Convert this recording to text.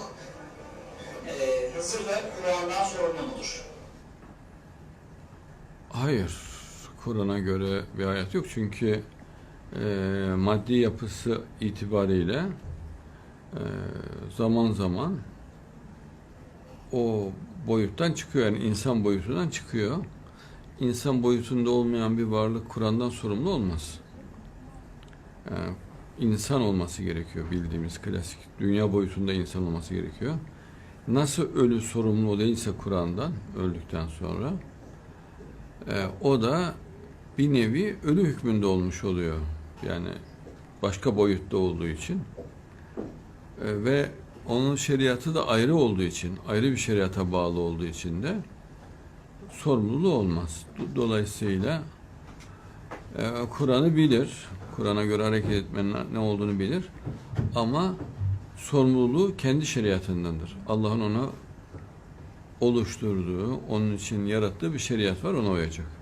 yok. Ee, Hızır da Kur'an'dan sorumlu mudur? Hayır, Kur'an'a göre bir ayet yok çünkü e, maddi yapısı itibariyle e, zaman zaman o boyuttan çıkıyor yani insan boyutundan çıkıyor. İnsan boyutunda olmayan bir varlık Kur'an'dan sorumlu olmaz. E, insan olması gerekiyor bildiğimiz klasik. Dünya boyutunda insan olması gerekiyor. Nasıl ölü sorumlu değilse Kur'an'dan öldükten sonra e, o da bir nevi ölü hükmünde olmuş oluyor. Yani başka boyutta olduğu için. E, ve onun şeriatı da ayrı olduğu için, ayrı bir şeriata bağlı olduğu için de sorumluluğu olmaz. Do- Dolayısıyla e, Kur'an'ı bilir, Kur'an'a göre hareket etmenin ne olduğunu bilir ama sorumluluğu kendi şeriatındandır. Allah'ın ona oluşturduğu, onun için yarattığı bir şeriat var, ona uyacak.